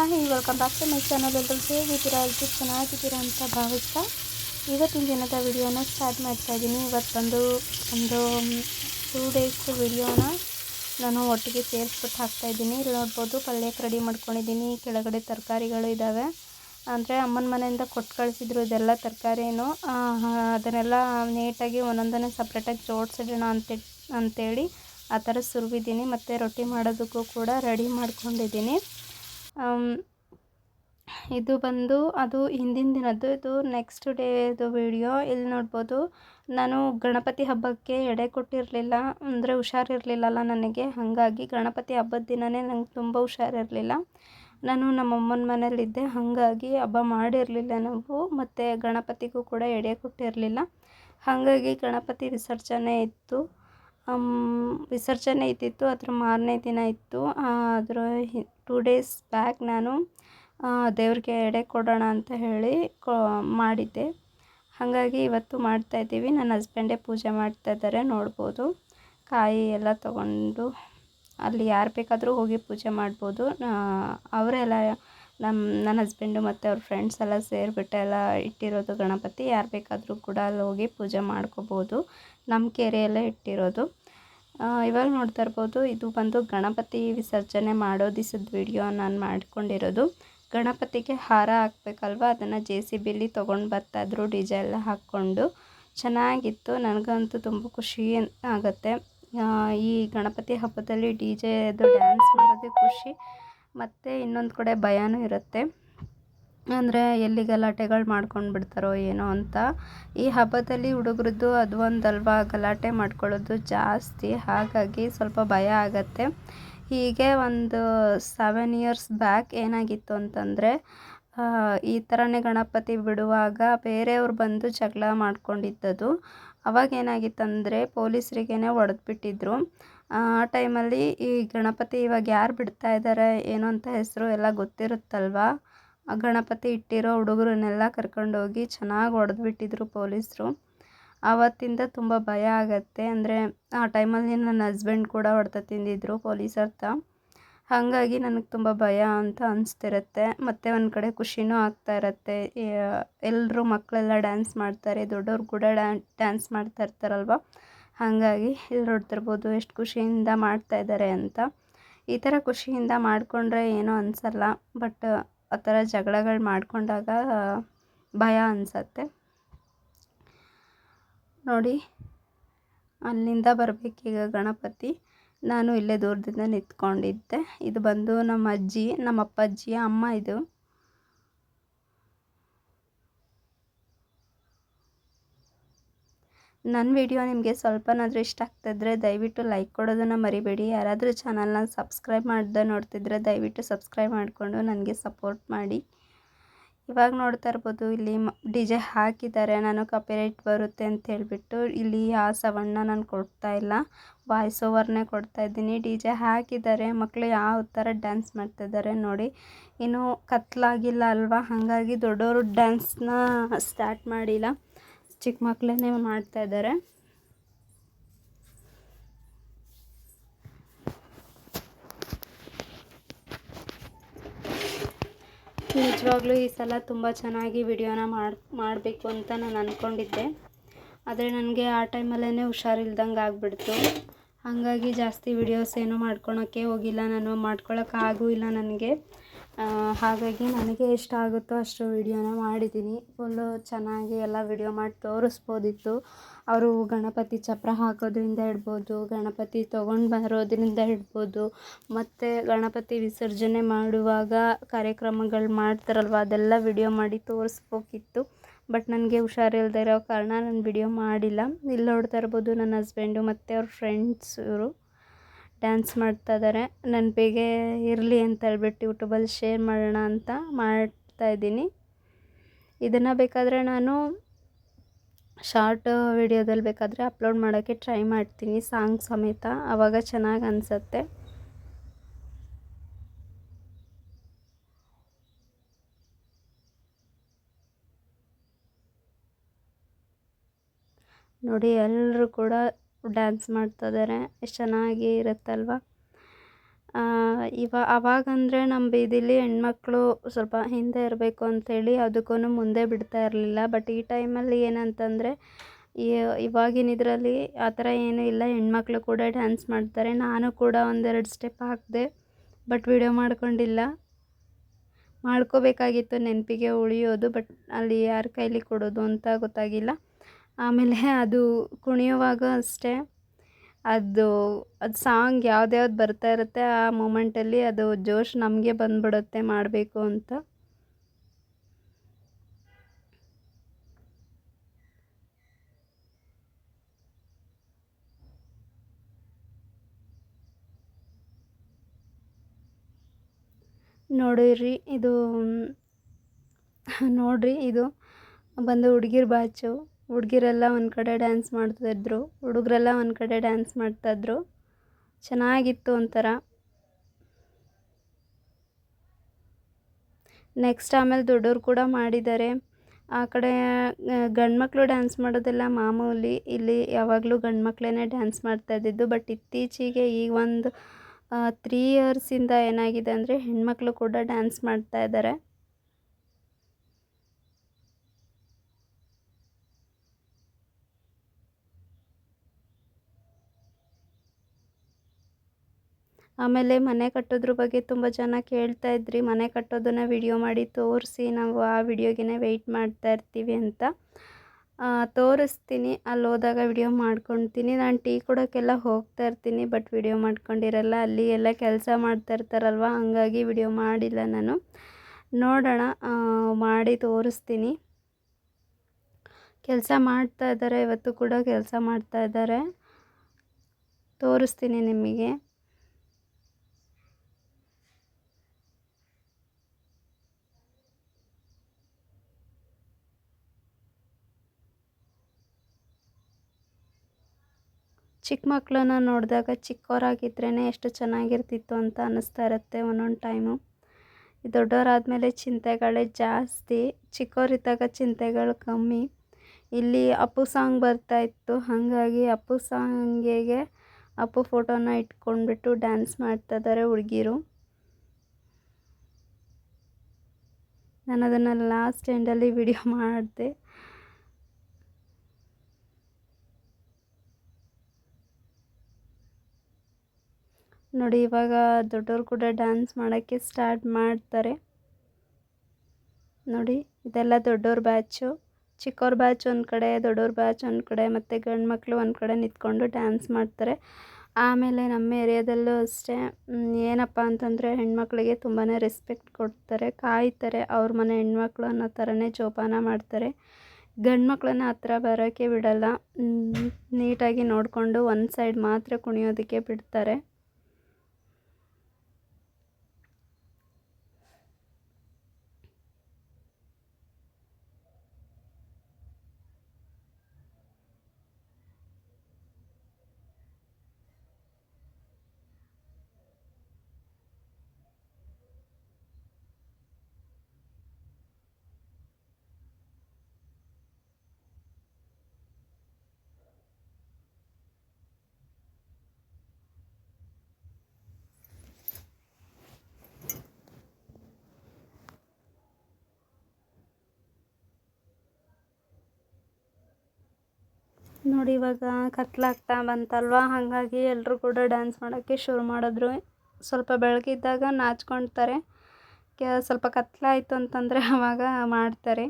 Hi welcome back to my channel ಎಲ್ಲರೂ ಹೇಗಿದ್ದೀರಾ? ಎಲ್ಲರೂ ಚೆನ್ನಾಗಿದ್ದೀರಾ ಅಂತ ಭಾವಿಸ್ತಾ ಇವತ್ತಿನ ದಿನದ ವಿಡಿಯೋನ ಸ್ಟಾರ್ಟ್ ಮಾಡ್ತಾ ಇದ್ದೀನಿ ಇವತ್ತೊಂದು, ಒಂದು ಟೂ ಡೇಸ್ ವಿಡಿಯೋನ ನಾನು ಒಟ್ಟಿಗೆ ಸೇರಿಸ್ಬಿಟ್ಟು ಹಾಕ್ತಾಯಿದ್ದೀನಿ ಇಲ್ಲಿ ನೋಡ್ಬೋದು ಪಲ್ಯಕ್ಕೆ ರೆಡಿ ಮಾಡ್ಕೊಂಡಿದ್ದೀನಿ ಕೆಳಗಡೆ ತರಕಾರಿಗಳು ಇದ್ದಾವೆ ಅಂದರೆ ಅಮ್ಮನ ಮನೆಯಿಂದ ಕೊಟ್ಟು ಕಳಿಸಿದ್ರು, ಇದೆಲ್ಲ ತರಕಾರಿನೂ ಅದನ್ನೆಲ್ಲ ನೀಟಾಗಿ ಒಂದೊಂದನ್ನೇ ಸಪ್ರೇಟಾಗಿ ಜೋಡಿಸಿಡೋಣ ಅಂತ, ಅಂತೇಳಿ ಆ ಥರ ಸುರುವಿದ್ದೀನಿ ಮತ್ತು ರೊಟ್ಟಿ ಮಾಡೋದಕ್ಕೂ ಕೂಡ ರೆಡಿ ಮಾಡ್ಕೊಂಡಿದ್ದೀನಿ ಇದು ಬಂದು, ಅದು ಹಿಂದಿನ ದಿನದ್ದು, ಇದು ನೆಕ್ಸ್ಟ್ ಡೇದು ವಿಡಿಯೋ ಇಲ್ಲಿ ನೋಡ್ಬೋದು, ನಾನು ಗಣಪತಿ ಹಬ್ಬಕ್ಕೆ ಎಡೆ ಕೊಟ್ಟಿರಲಿಲ್ಲ, ಅಂದರೆ ಹುಷಾರಿರಲಿಲ್ಲಲ್ಲ ನನಗೆ. ಹಾಗಾಗಿ ಗಣಪತಿ ಹಬ್ಬದ ದಿನವೇ ನಂಗೆ ತುಂಬ ಹುಷಾರಿರಲಿಲ್ಲ. ನಾನು ನಮ್ಮ ಅಮ್ಮನ ಮನೇಲಿದ್ದೆ ಹಾಗಾಗಿ ಹಬ್ಬ ಮಾಡಿರಲಿಲ್ಲ ನಾವು, ಮತ್ತು ಗಣಪತಿಗೂ ಕೂಡ ಎಡೆ ಕೊಟ್ಟಿರಲಿಲ್ಲ. ಹಾಗಾಗಿ ಗಣಪತಿ ವಿಸರ್ಜನೆ ಇತ್ತು. ವಿಸರ್ಜನೆ ಇದ್ದಿತ್ತು, ಅದ್ರ ಮಾರನೇ ದಿನ ಇತ್ತು. ಅದರ ಅದರ ಟೂ ಡೇಸ್ ಬ್ಯಾಕ್ ನಾನು ದೇವ್ರಿಗೆ ಎಡೆ ಕೊಡೋಣ ಅಂತ ಹೇಳಿ ಕೊ, ಮಾಡಿದ್ದೆ. ಹಾಗಾಗಿ ಇವತ್ತು ಮಾಡ್ತಾಯಿದ್ದೀವಿ ನನ್ನ ಹಸ್ಬೆಂಡೇ ಪೂಜೆ ಮಾಡ್ತಾ ಇದ್ದಾರೆ, ನೋಡ್ಬೋದು. ಕಾಯಿ ಎಲ್ಲ ತಗೊಂಡು ಅಲ್ಲಿ ಯಾರು ಬೇಕಾದರೂ ಹೋಗಿ ಪೂಜೆ ಮಾಡ್ಬೋದು. ಅವರೆಲ್ಲ ನಮ್ಮ ನನ್ನ ಹಸ್ಬೆಂಡು ಮತ್ತು ಅವ್ರ ಫ್ರೆಂಡ್ಸ್ ಎಲ್ಲ ಸೇರಿಬಿಟ್ಟು ಎಲ್ಲ ಇಟ್ಟಿರೋದು ಗಣಪತಿ. ಯಾರು ಬೇಕಾದರೂ ಕೂಡ ಅಲ್ಲಿ ಹೋಗಿ ಪೂಜೆ ಮಾಡ್ಕೋಬೋದು. ನಮ್ಮ ಕೆರೆಯಲ್ಲೇ ಇಟ್ಟಿರೋದು. ಇವಾಗ ನೋಡ್ತಾ ಇರ್ಬೋದು, ಇದು ಬಂದು ಗಣಪತಿ ವಿಸರ್ಜನೆ ಮಾಡೋ ದಿವಸದ ವಿಡಿಯೋ ನಾನು ಮಾಡ್ಕೊಂಡಿರೋದು. ಗಣಪತಿಗೆ ಹಾರ ಹಾಕ್ಬೇಕಲ್ವ? ಅದನ್ನು ಜೆ ಸಿ ಬಿಲಿ ತೊಗೊಂಡು ಬರ್ತಾಯಿದ್ರು ಡಿ ಜೆ ಎಲ್ಲ ಹಾಕ್ಕೊಂಡು. ಚೆನ್ನಾಗಿತ್ತು, ನನಗಂತೂ ತುಂಬ ಖುಷಿ ಆಗುತ್ತೆ. ಈ ಗಣಪತಿ ಹಬ್ಬದಲ್ಲಿ ಡಿ ಜೆದು ಡ್ಯಾನ್ಸ್ ಮಾಡೋದೇ ಖುಷಿ. ಮತ್ತು ಇನ್ನೊಂದು ಕಡೆ ಭಯನೂ ಇರುತ್ತೆ. ಅಂದರೆ ಎಲ್ಲಿ ಗಲಾಟೆಗಳು ಮಾಡ್ಕೊಂಡು ಬಿಡ್ತಾರೋ ಏನೋ ಅಂತ. ಈ ಹಬ್ಬದಲ್ಲಿ ಹುಡುಗರದ್ದು ಅದು ಒಂದಲ್ವಾ ಗಲಾಟೆ ಮಾಡ್ಕೊಳ್ಳೋದು ಜಾಸ್ತಿ. ಹಾಗಾಗಿ ಸ್ವಲ್ಪ ಭಯ ಆಗತ್ತೆ. ಹೀಗೆ ಒಂದು ಸೆವೆನ್ ಇಯರ್ಸ್ ಬ್ಯಾಕ್ ಏನಾಗಿತ್ತು ಅಂತಂದರೆ ಈ ಥರನೇ ಗಣಪತಿ ಬಿಡುವಾಗ ಬೇರೆಯವ್ರು ಬಂದು ಜಗಳ ಮಾಡ್ಕೊಂಡಿದ್ದದು. ಅವಾಗ ಏನಾಗಿತ್ತಂದರೆ ಪೊಲೀಸರಿಗೇ ಹೊಡೆದ್ಬಿಟ್ಟಿದ್ರು. ಆ ಟೈಮಲ್ಲಿ ಈ ಗಣಪತಿ ಇವಾಗ ಯಾರು ಬಿಡ್ತಾ ಇದ್ದಾರೆ ಏನೋ ಅಂತ ಹೆಸರು ಎಲ್ಲ ಗೊತ್ತಿರುತ್ತಲ್ವಾ? ಆ ಗಣಪತಿ ಇಟ್ಟಿರೋ ಹುಡುಗರನ್ನೆಲ್ಲ ಕರ್ಕೊಂಡೋಗಿ ಚೆನ್ನಾಗಿ ಹೊಡೆದ್ಬಿಟ್ಟಿದ್ರು ಪೊಲೀಸರು. ಆವತ್ತಿಂದ ತುಂಬ ಭಯ ಆಗತ್ತೆ. ಅಂದರೆ ಆ ಟೈಮಲ್ಲಿ ನನ್ನ ಹಸ್ಬೆಂಡ್ ಕೂಡ ಹೊಡೆತ ತಿಂದಿದ್ರು ಪೊಲೀಸ್ ಅರ್ಥ. ಹಾಗಾಗಿ ನನಗೆ ತುಂಬ ಭಯ ಅಂತ ಅನಿಸ್ತಿರತ್ತೆ. ಮತ್ತು ಒಂದು ಕಡೆ ಖುಷಿನೂ ಆಗ್ತಾ ಇರತ್ತೆ. ಎಲ್ಲರೂ ಮಕ್ಕಳೆಲ್ಲ ಡ್ಯಾನ್ಸ್ ಮಾಡ್ತಾರೆ. ದೊಡ್ಡವ್ರು ಕೂಡ ಡ್ಯಾನ್ಸ್ ಮಾಡ್ತಾ ಇರ್ತಾರಲ್ವ? ಹಾಗಾಗಿ ಇಲ್ಲಿ ನೋಡ್ತಿರ್ಬೋದು ಎಷ್ಟು ಖುಷಿಯಿಂದ ಮಾಡ್ತಾ ಇದ್ದಾರೆ ಅಂತ. ಈ ಥರ ಖುಷಿಯಿಂದ ಮಾಡಿಕೊಂಡ್ರೆ ಏನೂ ಅನಿಸಲ್ಲ. ಬಟ್ ಆ ಥರ ಜಗಳಗಳು ಮಾಡಿಕೊಂಡಾಗ ಭಯ ಅನಿಸತ್ತೆ. ನೋಡಿ, ಅಲ್ಲಿಂದ ಬರಬೇಕೀಗ ಗಣಪತಿ. ನಾನು ಇಲ್ಲೇ ದೂರದಿಂದ ನಿಂತ್ಕೊಂಡಿದ್ದೆ. ಇದು ಬಂದು ನಮ್ಮ ಅಜ್ಜಿ, ನಮ್ಮ ಅಪ್ಪಾಜಿಯ ಅಮ್ಮ ಇದು. ನನ್ನ ವಿಡಿಯೋ ನಿಮಗೆ ಸ್ವಲ್ಪನಾದರೂ ಇಷ್ಟ ಆಗ್ತಿದ್ರೆ ದಯವಿಟ್ಟು ಲೈಕ್ ಕೊಡೋದನ್ನು ಮರಿಬೇಡಿ. ಯಾರಾದರೂ ಚಾನಲ್ನ ಸಬ್ಸ್ಕ್ರೈಬ್ ಮಾಡ್ದೆ ನೋಡ್ತಿದ್ರೆ ದಯವಿಟ್ಟು ಸಬ್ಸ್ಕ್ರೈಬ್ ಮಾಡಿಕೊಂಡು ನನಗೆ ಸಪೋರ್ಟ್ ಮಾಡಿ. ಇವಾಗ ನೋಡ್ತಾ ಇರ್ಬೋದು, ಇಲ್ಲಿ ಡಿ ಜೆ ಹಾಕಿದ್ದಾರೆ. ನಾನು ಕಾಪಿರೈಟ್ ಬರುತ್ತೆ ಅಂತ ಹೇಳಿಬಿಟ್ಟು ಇಲ್ಲಿ ಆ ಸವಣ್ಣ ನಾನು ಕೊಡ್ತಾ ಇಲ್ಲ. ವಾಯ್ಸ್ ಓವರ್ನೇ ಕೊಡ್ತಾ ಇದ್ದೀನಿ. ಡಿ ಜೆ ಹಾಕಿದ್ದಾರೆ. ಮಕ್ಕಳು ಯಾವ ಥರ ಡ್ಯಾನ್ಸ್ ಮಾಡ್ತಿದ್ದಾರೆ ನೋಡಿ. ಇನ್ನೂ ಕತ್ಲಾಗಿಲ್ಲ ಅಲ್ವಾ? ಹಾಗಾಗಿ ದೊಡ್ಡವರು ಡ್ಯಾನ್ಸ್ನ ಸ್ಟಾರ್ಟ್ ಮಾಡಿಲ್ಲ. ಚಿಕ್ಕ ಮಕ್ಕಳೇ ಮಾಡ್ತಾ ಇದ್ದಾರೆ. ನಿಜವಾಗ್ಲೂ ಈ ಸಲ ತುಂಬ ಚೆನ್ನಾಗಿ ವಿಡಿಯೋನ ಮಾಡಿ, ಮಾಡಬೇಕು ಅಂತ ನಾನು ಅಂದ್ಕೊಂಡಿದ್ದೆ ಆದರೆ ನನಗೆ ಆ ಟೈಮಲ್ಲೇ ಹುಷಾರಿಲ್ದಂಗೆ ಆಗಿಬಿಡ್ತು. ಹಾಗಾಗಿ ಜಾಸ್ತಿ ವಿಡಿಯೋಸ್ ಏನೂ ಮಾಡ್ಕೊಳೋಕ್ಕೆ ಹೋಗಿಲ್ಲ. ನಾನು ಮಾಡ್ಕೊಳಕ್ಕಾಗೂ ಇಲ್ಲ ನನಗೆ. ಹಾಗಾಗಿ ನನಗೆ ಎಷ್ಟು ಆಗುತ್ತೋ ಅಷ್ಟು ವಿಡಿಯೋನ ಮಾಡಿದ್ದೀನಿ. ಫುಲ್ಲು ಚೆನ್ನಾಗಿ ಎಲ್ಲ ವಿಡಿಯೋ ಮಾಡಿ ತೋರಿಸ್ಬೋದಿತ್ತು. ಅವರು ಗಣಪತಿ ಚಪ್ರ ಹಾಕೋದ್ರಿಂದ ಇಡ್ಬೋದು, ಗಣಪತಿ ತೊಗೊಂಡು ಬರೋದ್ರಿಂದ ಇಡ್ಬೋದು, ಮತ್ತು ಗಣಪತಿ ವಿಸರ್ಜನೆ ಮಾಡುವಾಗ ಕಾರ್ಯಕ್ರಮಗಳು ಮಾಡ್ತಾರಲ್ವ, ಅದೆಲ್ಲ ವಿಡಿಯೋ ಮಾಡಿ ತೋರಿಸ್ಬೇಕಿತ್ತು. ಬಟ್ ನನಗೆ ಹುಷಾರಿಲ್ಲದೆ ಇರೋ ಕಾರಣ ನಾನು ವಿಡಿಯೋ ಮಾಡಿಲ್ಲ. ಇಲ್ಲಿ ನೋಡ್ತಾ ಇರ್ಬೋದು ನನ್ನ ಹಸ್ಬೆಂಡು ಮತ್ತು ಅವ್ರ ಫ್ರೆಂಡ್ಸ್ ಇವರು. ಡ್ಯಾನ್ಸ್ ಮಾಡ್ತಾ ಇದ್ದಾರೆ ನನ್ನ ಬೇಗ ಇರಲಿ ಅಂತ ಹೇಳ್ಬಿಟ್ಟು ಯೂಟ್ಯೂಬಲ್ಲಿ ಶೇರ್ ಮಾಡೋಣ ಅಂತ ಮಾಡ್ತಾ ಇದ್ದೀನಿ. ಇದನ್ನು ಬೇಕಾದರೆ ನಾನು ಶಾರ್ಟ್ ವಿಡಿಯೋದಲ್ಲಿ ಬೇಕಾದರೆ ಅಪ್ಲೋಡ್ ಮಾಡೋಕ್ಕೆ ಟ್ರೈ ಮಾಡ್ತೀನಿ ಸಾಂಗ್ ಸಮೇತ. ಆವಾಗ ಚೆನ್ನಾಗಿ ಅನಿಸತ್ತೆ. ನೋಡಿ ಎಲ್ಲರೂ ಕೂಡ ಡ್ಯಾನ್ಸ್ ಮಾಡ್ತಾ ಇದ್ದಾರೆ ಎಷ್ಟು ಚೆನ್ನಾಗಿ ಇರುತ್ತಲ್ವ? ಇವ, ಅವಾಗಂದರೆ ನಮ್ಮ ಬೀದಿಲಿ ಹೆಣ್ಮಕ್ಳು ಸ್ವಲ್ಪ ಹಿಂದೆ ಇರಬೇಕು ಅಂಥೇಳಿ ಅದಕ್ಕೂ ಮುಂದೆ ಬಿಡ್ತಾ ಇರಲಿಲ್ಲ. ಬಟ್ ಈ ಟೈಮಲ್ಲಿ ಏನಂತಂದರೆ ಇವಾಗಿನ ಇದರಲ್ಲಿ ಆ ಥರ ಏನೂ ಇಲ್ಲ. ಹೆಣ್ಮಕ್ಳು ಕೂಡ ಡ್ಯಾನ್ಸ್ ಮಾಡ್ತಾರೆ. ನಾನು ಕೂಡ ಒಂದೆರಡು ಸ್ಟೆಪ್ ಹಾಕಿದೆ ಬಟ್ ವಿಡಿಯೋ ಮಾಡ್ಕೊಂಡಿಲ್ಲ. ಮಾಡ್ಕೋಬೇಕಾಗಿತ್ತು ನೆನಪಿಗೆ ಉಳಿಯೋದು ಬಟ್ ಅಲ್ಲಿ ಯಾರ ಕೈಲಿ ಕೊಡೋದು ಅಂತ ಗೊತ್ತಾಗಿಲ್ಲ. ಆಮೇಲೆ ಅದು ಕುಣಿಯುವಾಗ ಅಷ್ಟೇ. ಅದು ಅದು ಸಾಂಗ್ ಯಾವ್ದು ಯಾವ್ದು ಬರ್ತಾ ಇರುತ್ತೆ ಆ ಮೂಮೆಂಟಲ್ಲಿ ಅದು ಜೋಶ್ ನಮಗೆ ಬಂದ್ಬಿಡುತ್ತೆ ಮಾಡಬೇಕು ಅಂತ. ನೋಡಿರಿ ಇದು ನೋಡಿರಿ ಇದು, ಬಂದು ಹುಡುಗಿರ್ ಬ್ಯಾಚು ಹುಡುಗಿರೆಲ್ಲ ಒಂದು ಕಡೆ ಡ್ಯಾನ್ಸ್ ಮಾಡ್ತಾಯಿದ್ರು ಹುಡುಗರೆಲ್ಲ ಒಂದು ಕಡೆ ಡ್ಯಾನ್ಸ್ ಮಾಡ್ತಾಯಿದ್ರು ಚೆನ್ನಾಗಿತ್ತು ಒಂಥರ. ನೆಕ್ಸ್ಟ್ ಆಮೇಲೆ ದೊಡ್ಡವ್ರು ಕೂಡ ಮಾಡಿದ್ದಾರೆ. ಆ ಕಡೆ ಗಂಡ್ಮಕ್ಳು ಡ್ಯಾನ್ಸ್ ಮಾಡೋದೆಲ್ಲ ಮಾಮೂಲಿ. ಇಲ್ಲಿ ಯಾವಾಗಲೂ ಗಂಡ್ಮಕ್ಳೇ ಡ್ಯಾನ್ಸ್ ಮಾಡ್ತಾ ಇದ್ದಿದ್ದು ಬಟ್ ಇತ್ತೀಚೆಗೆ ಈಗ ಒಂದು ತ್ರೀ ಇಯರ್ಸಿಂದ ಏನಾಗಿದೆ ಅಂದರೆ ಹೆಣ್ಮಕ್ಳು ಕೂಡ ಡ್ಯಾನ್ಸ್ ಮಾಡ್ತಾ ಇದ್ದಾರೆ ಆಮೇಲೆ ಮನೆ ಕಟ್ಟೋದ್ರ ಬಗ್ಗೆ ತುಂಬ ಜನ ಕೇಳ್ತಾ ಇದ್ರಿ. ಮನೆ ಕಟ್ಟೋದನ್ನು ವಿಡಿಯೋ ಮಾಡಿ ತೋರಿಸಿ, ನಾವು ಆ ವಿಡಿಯೋಗೆ ವೆಯ್ಟ್ ಮಾಡ್ತಾ ಇರ್ತೀವಿ ಅಂತ. ತೋರಿಸ್ತೀನಿ. ಅಲ್ಲಿ ಹೋದಾಗ ವಿಡಿಯೋ ಮಾಡ್ಕೊಳ್ತೀನಿ ನಾನು ಟೀ ಕೊಡೋಕ್ಕೆಲ್ಲ ಹೋಗ್ತಾ ಇರ್ತೀನಿ ಬಟ್ ವಿಡಿಯೋ ಮಾಡ್ಕೊಂಡಿರಲ್ಲ. ಅಲ್ಲಿ ಎಲ್ಲ ಕೆಲಸ ಮಾಡ್ತಾ ಇರ್ತಾರಲ್ವ? ಹಾಗಾಗಿ ವಿಡಿಯೋ ಮಾಡಿಲ್ಲ ನಾನು. ನೋಡೋಣ. ಮಾಡಿ ತೋರಿಸ್ತೀನಿ. ಕೆಲಸ ಮಾಡ್ತಾ ಇದ್ದಾರೆ ಇವತ್ತು ಕೂಡ ಕೆಲಸ ಮಾಡ್ತಾ ಇದ್ದಾರೆ ತೋರಿಸ್ತೀನಿ ನಿಮಗೆ. ಚಿಕ್ಕ ಮಕ್ಕಳನ್ನ ನೋಡಿದಾಗ ಚಿಕ್ಕವರಾಗಿದ್ರೇ ಎಷ್ಟು ಚೆನ್ನಾಗಿರ್ತಿತ್ತು ಅಂತ ಅನ್ನಿಸ್ತಾ ಇರುತ್ತೆ ಒಂದೊಂದು ಟೈಮು. ದೊಡ್ಡವರಾದಮೇಲೆ ಚಿಂತೆಗಳೇ ಜಾಸ್ತಿ ಚಿಕ್ಕವರಿದ್ದಾಗ ಚಿಂತೆಗಳು ಕಮ್ಮಿ. ಇಲ್ಲಿ ಅಪ್ಪು ಸಾಂಗ್ ಬರ್ತಾಯಿತ್ತು ಹಾಗಾಗಿ ಅಪ್ಪು ಸಾಂಗಿಗೆ ಅಪ್ಪು ಫೋಟೋನ ಇಟ್ಕೊಂಡ್ಬಿಟ್ಟು ಡ್ಯಾನ್ಸ್ ಮಾಡ್ತಾಯಿದ್ದಾರೆ ಹುಡುಗಿರು. ನಾನು ಅದನ್ನು ಲಾಸ್ಟ್ ಎಂಡಲ್ಲಿ ವಿಡಿಯೋ ಮಾಡಿದೆ. ನೋಡಿ, ಇವಾಗ ದೊಡ್ಡವರು ಕೂಡ ಡ್ಯಾನ್ಸ್ ಮಾಡೋಕ್ಕೆ ಸ್ಟಾರ್ಟ್ ಮಾಡ್ತಾರೆ. ನೋಡಿ, ಇದೆಲ್ಲ ದೊಡ್ಡವ್ರ ಬ್ಯಾಚು ಚಿಕ್ಕವ್ರ ಬ್ಯಾಚ್ ಒಂದು ಕಡೆ, ದೊಡ್ಡವ್ರ ಬ್ಯಾಚ್ ಒಂದು ಕಡೆ, ಮತ್ತು ಗಂಡು ಮಕ್ಕಳು ಒಂದು ಕಡೆ ನಿಂತ್ಕೊಂಡು ಡ್ಯಾನ್ಸ್ ಮಾಡ್ತಾರೆ. ಆಮೇಲೆ ನಮ್ಮ ಏರಿಯಾದಲ್ಲೂ ಅಷ್ಟೇ. ಏನಪ್ಪ ಅಂತಂದರೆ ಹೆಣ್ಮಕ್ಳಿಗೆ ತುಂಬಾ ರೆಸ್ಪೆಕ್ಟ್ ಕೊಡ್ತಾರೆ, ಕಾಯ್ತಾರೆ. ಅವ್ರ ಮನೆ ಹೆಣ್ಮಕ್ಳು ಅನ್ನೋ ಥರನೇ ಜೋಪಾನ ಮಾಡ್ತಾರೆ. ಗಂಡು ಮಕ್ಕಳನ್ನ ಹತ್ರ ಬರೋಕ್ಕೆ ಬಿಡಲ್ಲ. ನೀಟಾಗಿ ನೋಡಿಕೊಂಡು ಒಂದು ಸೈಡ್ ಮಾತ್ರ ಕುಣಿಯೋದಕ್ಕೆ ಬಿಡ್ತಾರೆ. ನೋಡಿ ಇವಾಗ ಕತ್ಲಾಗ್ತಾ ಬಂತಲ್ವ? ಹಾಗಾಗಿ ಎಲ್ಲರೂ ಕೂಡ ಡ್ಯಾನ್ಸ್ ಮಾಡೋಕ್ಕೆ ಶುರು ಮಾಡಿದ್ರು. ಸ್ವಲ್ಪ ಬೆಳಗಿದ್ದಾಗ ನಾಚ್ಕೊಳ್ತಾರೆ ಸ್ವಲ್ಪ ಕತ್ಲಾಯಿತು ಅಂತಂದರೆ ಆವಾಗ ಮಾಡ್ತಾರೆ.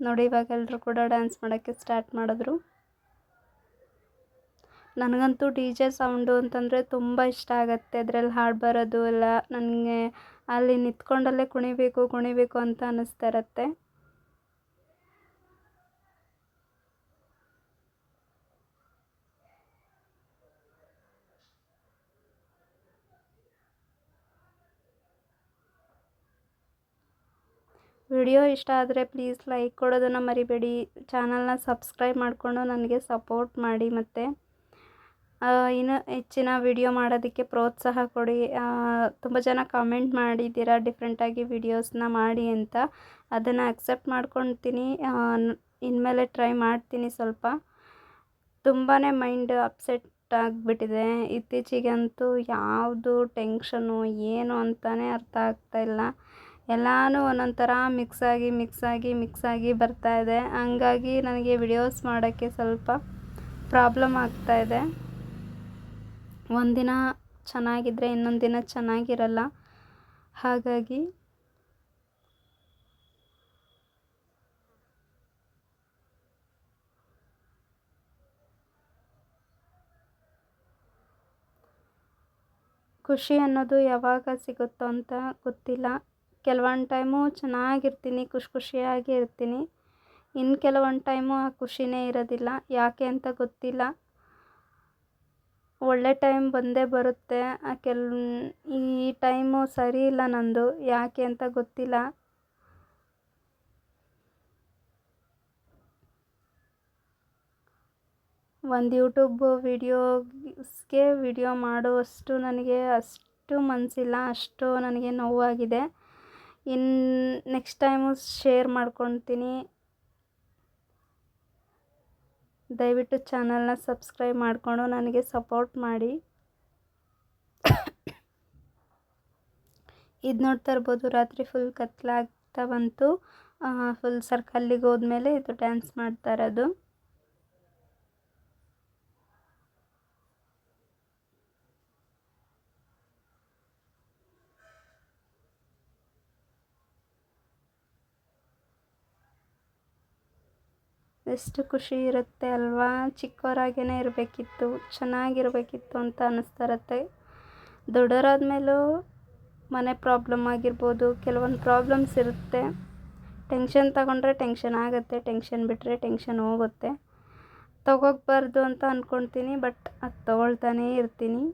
ನೋಡಿ ಇವಾಗ ಎಲ್ಲರೂ ಕೂಡ ಡ್ಯಾನ್ಸ್ ಮಾಡೋಕ್ಕೆ ಸ್ಟಾರ್ಟ್ ಮಾಡಿದ್ರು. ನನಗಂತೂ ಡಿ ಜೆ ಸೌಂಡು ಅಂತಂದರೆ ತುಂಬ ಇಷ್ಟ ಆಗುತ್ತೆ. ಅದ್ರಲ್ಲಿ ಹಾಡು ಬರೋದು ಎಲ್ಲ, ನನಗೆ ಅಲ್ಲಿ ನಿಂತ್ಕೊಂಡಲ್ಲೇ ಕುಣಿಬೇಕು ಕುಣಿಬೇಕು ಅಂತ ಅನ್ನಿಸ್ತಾ ಇರುತ್ತೆ. ವಿಡಿಯೋ ಇಷ್ಟ ಆದರೆ ಪ್ಲೀಸ್ ಲೈಕ್ ಕೊಡೋದನ್ನು ಮರಿಬೇಡಿ. ಚಾನಲ್ನ ಸಬ್ಸ್ಕ್ರೈಬ್ ಮಾಡಿಕೊಂಡು ನನಗೆ ಸಪೋರ್ಟ್ ಮಾಡಿ ಮತ್ತು ಇನ್ನು ಹೆಚ್ಚಿನ ವಿಡಿಯೋ ಮಾಡೋದಕ್ಕೆ ಪ್ರೋತ್ಸಾಹ ಕೊಡಿ. ತುಂಬ ಜನ ಕಮೆಂಟ್ ಮಾಡಿದ್ದೀರಾ ಡಿಫ್ರೆಂಟಾಗಿ ವಿಡಿಯೋಸ್ನ ಮಾಡಿ ಅಂತ. ಅದನ್ನು ಅಕ್ಸೆಪ್ಟ್ ಮಾಡ್ಕೊಳ್ತೀನಿ ಇನ್ಮೇಲೆ ಟ್ರೈ ಮಾಡ್ತೀನಿ ಸ್ವಲ್ಪ. ತುಂಬಾ ಮೈಂಡ್ ಅಪ್ಸೆಟ್ ಆಗಿಬಿಟ್ಟಿದೆ. ಇತ್ತೀಚೆಗಂತೂ ಯಾವುದು ಟೆನ್ಷನು ಏನು ಅಂತಲೇ ಅರ್ಥ ಆಗ್ತಾಯಿಲ್ಲ ಎಲ್ಲನೂ ಒಂದೊಂದು ಥರ ಮಿಕ್ಸಾಗಿ ಆಗಿ ಬರ್ತಾ ಬರ್ತಾಯಿದೆ ಹಂಗಾಗಿ ನನಗೆ ವಿಡಿಯೋಸ್ ಮಾಡೋಕ್ಕೆ ಸ್ವಲ್ಪ ಪ್ರಾಬ್ಲಮ್ ಆಗ್ತಾಯಿದೆ ಒಂದಿನ ಚೆನ್ನಾಗಿದ್ದರೆ ಇನ್ನೊಂದು ದಿನ ಚೆನ್ನಾಗಿರಲ್ಲ. ಹಾಗಾಗಿ ಖುಷಿ ಅನ್ನೋದು ಯಾವಾಗ ಸಿಗುತ್ತೋ ಅಂತ ಗೊತ್ತಿಲ್ಲ. ಕೆಲವೊಂದು ಟೈಮು ಚೆನ್ನಾಗಿರ್ತೀನಿ, ಖುಷಿ ಖುಷಿಯಾಗಿ ಇರ್ತೀನಿ. ಇನ್ನು ಕೆಲವೊಂದು ಟೈಮು ಆ ಖುಷಿನೇ ಇರೋದಿಲ್ಲ. ಯಾಕೆ ಅಂತ ಗೊತ್ತಿಲ್ಲ. ಒಳ್ಳೆ ಟೈಮ್ ಬಂದೇ ಬರುತ್ತೆ. ಆ ಕೆಲ, ಈ ಟೈಮು ಸರಿ ಇಲ್ಲ ನಂದು. ಯಾಕೆ ಅಂತ ಗೊತ್ತಿಲ್ಲ. ಒಂದು ಯೂಟ್ಯೂಬ್ ವಿಡಿಯೋಸ್ಗೆ ವಿಡಿಯೋ ಮಾಡುವಷ್ಟು ನನಗೆ ಅಷ್ಟು ಮನಸ್ಸಿಲ್ಲ ಅಷ್ಟು ನನಗೆ ನೋವಾಗಿದೆ. ಇನ್ನು ನೆಕ್ಸ್ಟ್ ಟೈಮು ಶೇರ್ ಮಾಡ್ಕೊತೀನಿ. ದಯವಿಟ್ಟು ಚಾನಲ್ನ ಸಬ್ಸ್ಕ್ರೈಬ್ ಮಾಡಿಕೊಂಡು ನನಗೆ ಸಪೋರ್ಟ್ ಮಾಡಿ. ಇದು ನೋಡ್ತಾ ಇರ್ಬೋದು, ರಾತ್ರಿ ಫುಲ್ ಕತ್ಲಾಗ್ತಾ ಬಂತು. ಫುಲ್ ಸರ್ಕಲ್ಲಿಗೆ ಹೋದ್ಮೇಲೆ ಇದು ಡ್ಯಾನ್ಸ್ ಮಾಡ್ತಾ ಇರೋದು. ಎಷ್ಟು ಖುಷಿ ಇರುತ್ತೆ ಅಲ್ವಾ? ಚಿಕ್ಕವರಾಗೇ ಇರಬೇಕಿತ್ತು, ಚೆನ್ನಾಗಿರಬೇಕಿತ್ತು ಅಂತ ಅನ್ನಿಸ್ತಾ ಇರುತ್ತೆ ದೊಡ್ಡವರಾದ್ಮೇಲೂ ಮನೆ ಪ್ರಾಬ್ಲಮ್ ಆಗಿರ್ಬೋದು, ಕೆಲವೊಂದು ಪ್ರಾಬ್ಲಮ್ಸ್ ಇರುತ್ತೆ. ಟೆನ್ಷನ್ ತಗೊಂಡ್ರೆ ಟೆನ್ಷನ್ ಆಗುತ್ತೆ, ಟೆನ್ಷನ್ ಬಿಟ್ಟರೆ ಟೆನ್ಷನ್ ಹೋಗುತ್ತೆ. ತಗೋಬಾರ್ದು ಅಂತ ಅಂದ್ಕೊಳ್ತೀನಿ ಬಟ್ ಅದು ತಗೊಳ್ತಾನೇ ಇರ್ತೀನಿ.